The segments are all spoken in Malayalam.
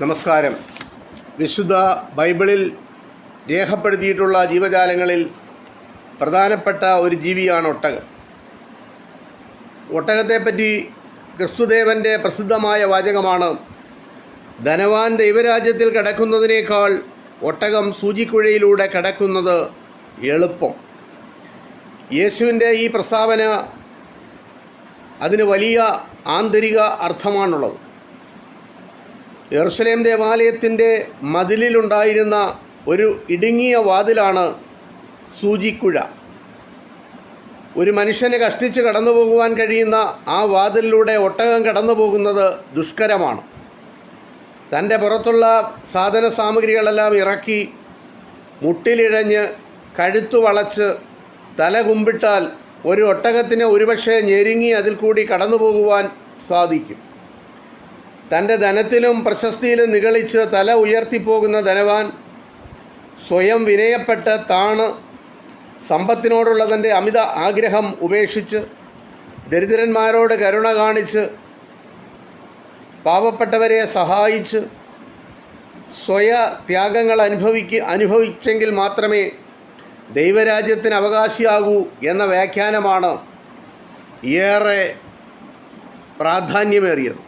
നമസ്കാരം. വിശുദ്ധ ബൈബിളിൽ രേഖപ്പെടുത്തിയിട്ടുള്ള ജീവജാലങ്ങളിൽ പ്രധാനപ്പെട്ട ഒരു ജീവിയാണ് ഒട്ടകം. ഒട്ടകത്തെപ്പറ്റി ക്രിസ്തുദേവന്റെ പ്രസിദ്ധമായ വാചകമാണ് ധനവാൻ ദൈവരാജ്യത്തിൽ കിടക്കുന്നതിനേക്കാൾ ഒട്ടകം സൂചിക്കുഴയിലൂടെ കിടക്കുന്നത് എളുപ്പം. യേശുവിന്റെ ഈ പ്രസ്താവന അതിന് വലിയ ആന്തരിക അർത്ഥമാണുള്ളത്. യെറുസലേം ദേവാലയത്തിന്റെ മതിലിലുണ്ടായിരുന്ന ഒരു ഇടുങ്ങിയ വാതിലാണ് സൂചിക്കുഴ. ഒരു മനുഷ്യനെ കഷ്ടിച്ച് കടന്നു പോകുവാൻ കഴിയുന്ന ആ വാതിലിലൂടെ ഒട്ടകം കടന്നു പോകുന്നത് ദുഷ്കരമാണ്. തന്റെ പുറത്തുള്ള സാധന സാമഗ്രികളെല്ലാം ഇറക്കി മുട്ടിലിഴഞ്ഞ് കഴുത്തു വളച്ച് തല കുമ്പിട്ടാൽ ഒരു ഒട്ടകത്തിന് ഒരുപക്ഷെ ഞെരുങ്ങി അതിൽ കൂടി കടന്നു പോകുവാൻ സാധിക്കും. തന്റെ ധനത്തിലും പ്രശസ്തിയിലും നിഗളിച്ച് തല ഉയർത്തിപ്പോകുന്ന ധനവാൻ സ്വയം വിനയപ്പെട്ട് താണ് സമ്പത്തിനോടുള്ള തന്റെ അമിത ആഗ്രഹം ഉപേക്ഷിച്ച് ദരിദ്രന്മാരോട് കരുണ കാണിച്ച് പാവപ്പെട്ടവരെ സഹായിച്ച് സ്വയ ത്യാഗങ്ങൾ അനുഭവിക്ക അനുഭവിച്ചെങ്കിൽ മാത്രമേ ദൈവരാജ്യത്തിന് അവകാശിയാകൂ എന്ന വ്യാഖ്യാനമാണ് ഏറെ പ്രാധാന്യമേറിയത്.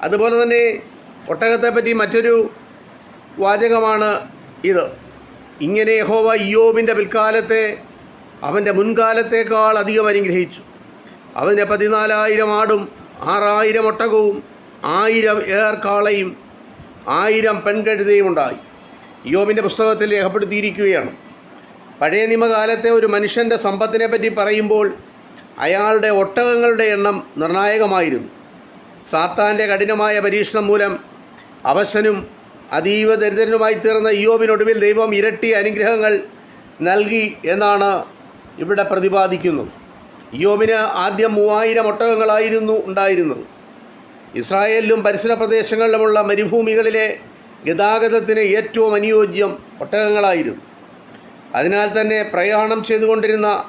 അതുപോലെ തന്നെ ഒട്ടകത്തെപ്പറ്റി മറ്റൊരു വാചകമാണ് ഇത്. ഇങ്ങനെ യഹോവ ഇയോബിന്റെ പിൽക്കാലത്തെ അവന്റെ മുൻകാലത്തേക്കാൾ അധികം അനുഗ്രഹിച്ചു. അവന്റെ പതിനാലായിരം ആടും ആറായിരം ഒട്ടകവും ആയിരം കാളയും ആയിരം പെൺകഴുതയും ഉണ്ടായി. യോബിന്റെ പുസ്തകത്തിൽ രേഖപ്പെടുത്തിയിരിക്കുകയാണ്. പഴയ നിയമകാലത്തെ ഒരു മനുഷ്യന്റെ സമ്പത്തിനെ പറ്റി പറയുമ്പോൾ അയാളുടെ ഒട്ടകങ്ങളുടെ എണ്ണം നിർണായകമായിരുന്നു. സാത്താന്റെ കഠിനമായ പരീക്ഷണം മൂലം അവശനും അതീവ ദരിദ്രനുമായി തീർന്ന ഇയോബിനൊടുവിൽ ദൈവം ഇരട്ടി അനുഗ്രഹങ്ങൾ നൽകി എന്നാണ് ഇവിടെ പ്രതിപാദിക്കുന്നത് ഇയോബിന് ആദ്യം മൂവായിരം ഒട്ടകങ്ങളായിരുന്നു ഉണ്ടായിരുന്നത്. ഇസ്രായേലിലും പരിസര പ്രദേശങ്ങളിലുമുള്ള മരുഭൂമികളിലെ ഗതാഗതത്തിന് ഏറ്റവും അനുയോജ്യം ഒട്ടകങ്ങളായിരുന്നു. അതിനാൽ തന്നെ പ്രയാണം ചെയ്തുകൊണ്ടിരുന്ന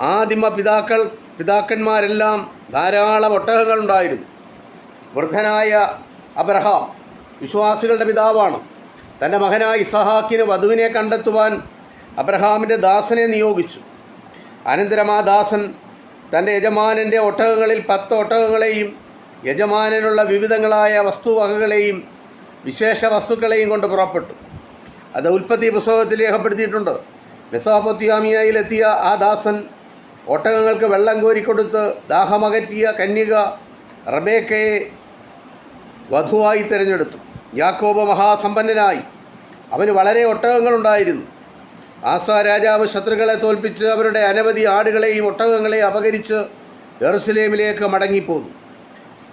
ആദിമ പിതാക്കൾ പിതാക്കന്മാരെല്ലാം ധാരാളം ഒട്ടകങ്ങളുണ്ടായിരുന്നു. വൃദ്ധനായ അബ്രഹാം വിശ്വാസികളുടെ പിതാവാണ്. തന്റെ മകനായ ഇസഹാക്കിന് വധുവിനെ കണ്ടെത്തുവാൻ അബ്രഹാമിന്റെ ദാസനെ നിയോഗിച്ചു. അനന്തരം ആ ദാസൻ തന്റെ യജമാനന്റെ ഒട്ടകങ്ങളിൽ പത്ത് ഒട്ടകങ്ങളെയും യജമാനനുള്ള വിവിധങ്ങളായ വസ്തുവകകളെയും വിശേഷ വസ്തുക്കളെയും കൊണ്ട് പുറപ്പെട്ടു. അത് ഉൽപ്പത്തി പുസ്തകത്തിൽ രേഖപ്പെടുത്തിയിട്ടുണ്ട്. മെസോപൊത്തിയാമിയയിലെത്തിയ ആ ദാസൻ ഒട്ടകങ്ങൾക്ക് വെള്ളം കോരിക്കൊടുത്ത് ദാഹമകറ്റിയ കന്യക റബേക്കയെ വധുവായി തിരഞ്ഞെടുത്തു. യാക്കോബ് മഹാസമ്പന്നനായി. അവന് വളരെ ഒട്ടകങ്ങളുണ്ടായിരുന്നു. ആസ രാജാവ് ശത്രുക്കളെ തോൽപ്പിച്ച് അവരുടെ അനവധി ആടുകളെയും ഒട്ടകങ്ങളെയും അപകരിച്ച് എറുസലേമിലേക്ക് മടങ്ങിപ്പോന്നു.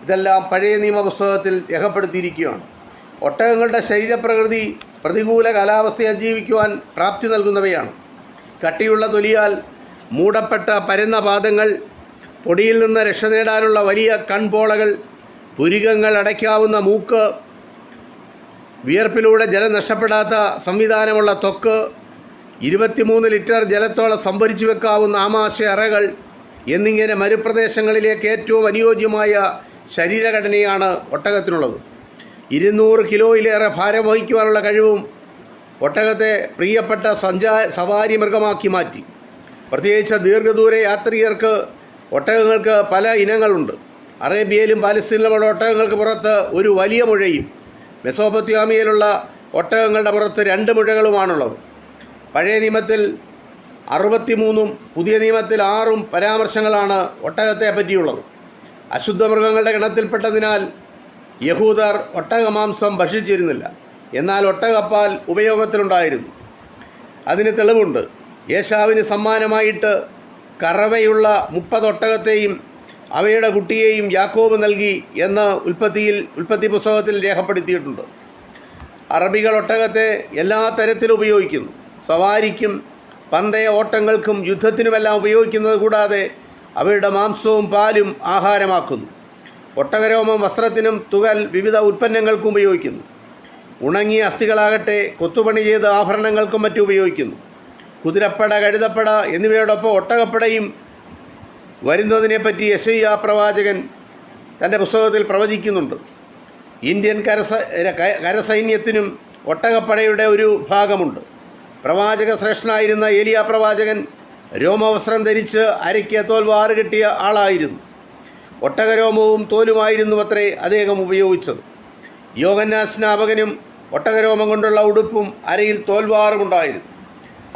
ഇതെല്ലാം പഴയ നിയമപുസ്തകത്തിൽ രേഖപ്പെടുത്തിയിരിക്കുകയാണ്. ഒട്ടകങ്ങളുടെ ശരീരപ്രകൃതി പ്രതികൂല കാലാവസ്ഥയെ അതിജീവിക്കുവാൻ പ്രാപ്തി നൽകുന്നവയാണ്. കട്ടിയുള്ള തൊലിയാൽ മൂടപ്പെട്ട പരന്ന പാദങ്ങൾ പൊടിയിൽ നിന്ന് രക്ഷ നേടാനുള്ള വലിയ കൺപോളകൾ പുരികങ്ങൾ അടയ്ക്കാവുന്ന മൂക്ക് വിയർപ്പിലൂടെ ജലം നഷ്ടപ്പെടാത്ത സംവിധാനമുള്ള ത്വക്ക് ഇരുപത്തിമൂന്ന് ലിറ്റർ ജലത്തോളം സംഭരിച്ചു വെക്കാവുന്ന ആമാശയ അറകൾ എന്നിങ്ങനെ മരുപ്രദേശങ്ങളിലേക്ക് ഏറ്റവും അനുയോജ്യമായ ശരീരഘടനയാണ് ഒട്ടകത്തിനുള്ളത്. ഇരുന്നൂറ് കിലോയിലേറെ ഭാരം വഹിക്കുവാനുള്ള കഴിവും ഒട്ടകത്തെ പ്രിയപ്പെട്ട സഞ്ചാ സവാരി മൃഗമാക്കി മാറ്റി. പ്രത്യേകിച്ച് ദീർഘദൂര യാത്രികർക്ക് ഒട്ടകങ്ങൾക്ക് പല ഇനങ്ങളുണ്ട്. അറേബ്യയിലും പാലസ്തീനിലുമുള്ള ഒട്ടകങ്ങൾക്ക് പുറത്ത് ഒരു വലിയ മുഴയും. മെസോപത്യാമിയയിലുള്ള ഒട്ടകങ്ങളുടെ പുറത്ത് രണ്ട് മുഴകളുമാണുള്ളത്. പഴയ നിയമത്തിൽ അറുപത്തിമൂന്നും പുതിയ നിയമത്തിൽ ആറും പരാമർശങ്ങളാണ് ഒട്ടകത്തെ പറ്റിയുള്ളത്. അശുദ്ധ മൃഗങ്ങളുടെ ഗണത്തിൽപ്പെട്ടതിനാൽ യഹൂദർ ഒട്ടകമാംസം ഭക്ഷിച്ചിരുന്നില്ല. എന്നാൽ ഒട്ടകപ്പാൽ ഉപയോഗത്തിലുണ്ടായിരുന്നു. അതിന് തെളിവുണ്ട്. യേശാവിന് സമ്മാനമായിട്ട് കറവയുള്ള മുപ്പത് ഒട്ടകത്തെയും അവയുടെ കുട്ടിയെയും യാക്കോബ് നൽകി എന്ന് ഉൽപ്പത്തിയിൽ ഉൽപ്പത്തി പുസ്തകത്തിൽ രേഖപ്പെടുത്തിയിട്ടുണ്ട്. അറബികൾ ഒട്ടകത്തെ എല്ലാ തരത്തിലും ഉപയോഗിക്കുന്നു. സവാരിക്കും പന്തയ ഓട്ടങ്ങൾക്കും യുദ്ധത്തിനുമെല്ലാം ഉപയോഗിക്കുന്നത് കൂടാതെ അവയുടെ മാംസവും പാലും ആഹാരമാക്കുന്നു. ഒട്ടകരോമം വസ്ത്രത്തിനും തുകൽ വിവിധ ഉൽപ്പന്നങ്ങൾക്കും ഉപയോഗിക്കുന്നു. ഉണങ്ങിയ അസ്ഥികളാകട്ടെ കൊത്തുപണി ചെയ്ത ആഭരണങ്ങൾക്കും മറ്റും ഉപയോഗിക്കുന്നു. കുതിരപ്പട കഴുതപ്പട എന്നിവയോടൊപ്പം ഒട്ടകപ്പടയും വരുന്നതിനെപ്പറ്റി യശയ്യ പ്രവാചകൻ തന്റെ പുസ്തകത്തിൽ പ്രവചിക്കുന്നുണ്ട്. ഇന്ത്യൻ കരസ കരസൈന്യത്തിനും ഒട്ടകപ്പടയുടെ ഒരു ഭാഗമുണ്ട്. പ്രവാചക ശ്രേഷ്ഠനായിരുന്ന ഏലിയ പ്രവാചകൻ രോമവസ്ത്രം ധരിച്ച് അരയ്ക്ക് തോൽവാറ് കിട്ടിയ ആളായിരുന്നു. ഒട്ടകരോമവും തോലുമായിരുന്നു അത്രേ അദ്ദേഹം ഉപയോഗിച്ചത്. യോഗന്നാ സ്നാപകനും ഒട്ടകരോമം കൊണ്ടുള്ള ഉടുപ്പും അരയിൽ തോൽവാറുമുണ്ടായിരുന്നു.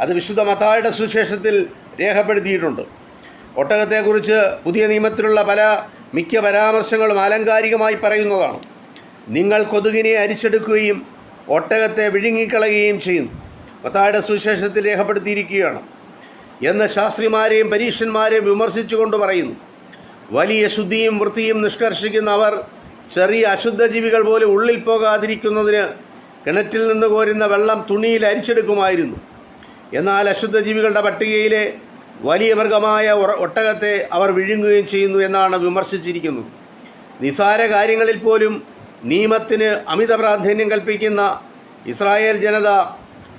അത് വിശുദ്ധ മത്തായുടെ സുവിശേഷത്തിൽ രേഖപ്പെടുത്തിയിട്ടുണ്ട്. ഒട്ടകത്തെക്കുറിച്ച് പുതിയ നിയമത്തിലുള്ള പല മിക്ക പരാമർശങ്ങളും ആലങ്കാരികമായി പറയുന്നതാണ്. നിങ്ങൾ കൊതുകിനെ അരിച്ചെടുക്കുകയും ഒട്ടകത്തെ വിഴുങ്ങിക്കളയുകയും ചെയ്യുന്നു. മത്തായുടെ സുശേഷത്തിൽ രേഖപ്പെടുത്തിയിരിക്കുകയാണ്. എന്ന് ശാസ്ത്രിമാരെയും പരീക്ഷന്മാരെയും വിമർശിച്ചുകൊണ്ട് പറയുന്നു. വലിയ ശുദ്ധിയും വൃത്തിയും നിഷ്കർഷിക്കുന്ന അവർ ചെറിയ അശുദ്ധജീവികൾ പോലും ഉള്ളിൽ പോകാതിരിക്കുന്നതിന് കിണറ്റിൽ നിന്ന് കോരുന്ന വെള്ളം തുണിയിൽ അരിച്ചെടുക്കുമായിരുന്നു. എന്നാൽ അശുദ്ധജീവികളുടെ പട്ടികയിലെ വലിയ മൃഗമായ ഒട്ടകത്തെ അവർ വിഴുങ്ങുകയും ചെയ്യുന്നു എന്നാണ് വിമർശിച്ചിരിക്കുന്നത് നിസാര കാര്യങ്ങളിൽ പോലും നിയമത്തിന് അമിത പ്രാധാന്യം കൽപ്പിക്കുന്ന ഇസ്രായേൽ ജനത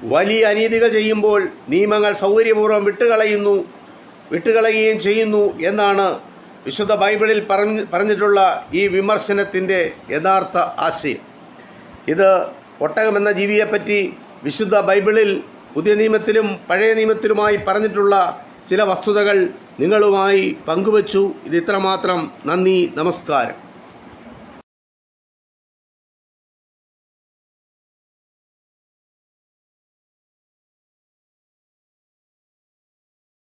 വലിയ അനീതികൾ ചെയ്യുമ്പോൾ നിയമങ്ങൾ സൗകര്യപൂർവം വിട്ടുകളയുന്നു വിട്ടുകളയുകയും ചെയ്യുന്നു എന്നാണ് വിശുദ്ധ ബൈബിളിൽ പറഞ്ഞ് പറഞ്ഞിട്ടുള്ള ഈ വിമർശനത്തിന്റെ യഥാർത്ഥ ആശയം. ഇത് ഒട്ടകമെന്ന ജീവിയെപ്പറ്റി വിശുദ്ധ ബൈബിളിൽ പുതിയ നിയമത്തിലും പഴയ നിയമത്തിലുമായി പറഞ്ഞിട്ടുള്ള ചില വസ്തുതകൾ നിങ്ങളുമായി പങ്കുവച്ചു. ഇത് ഇത്രമാത്രം. നന്ദി നമസ്കാരം.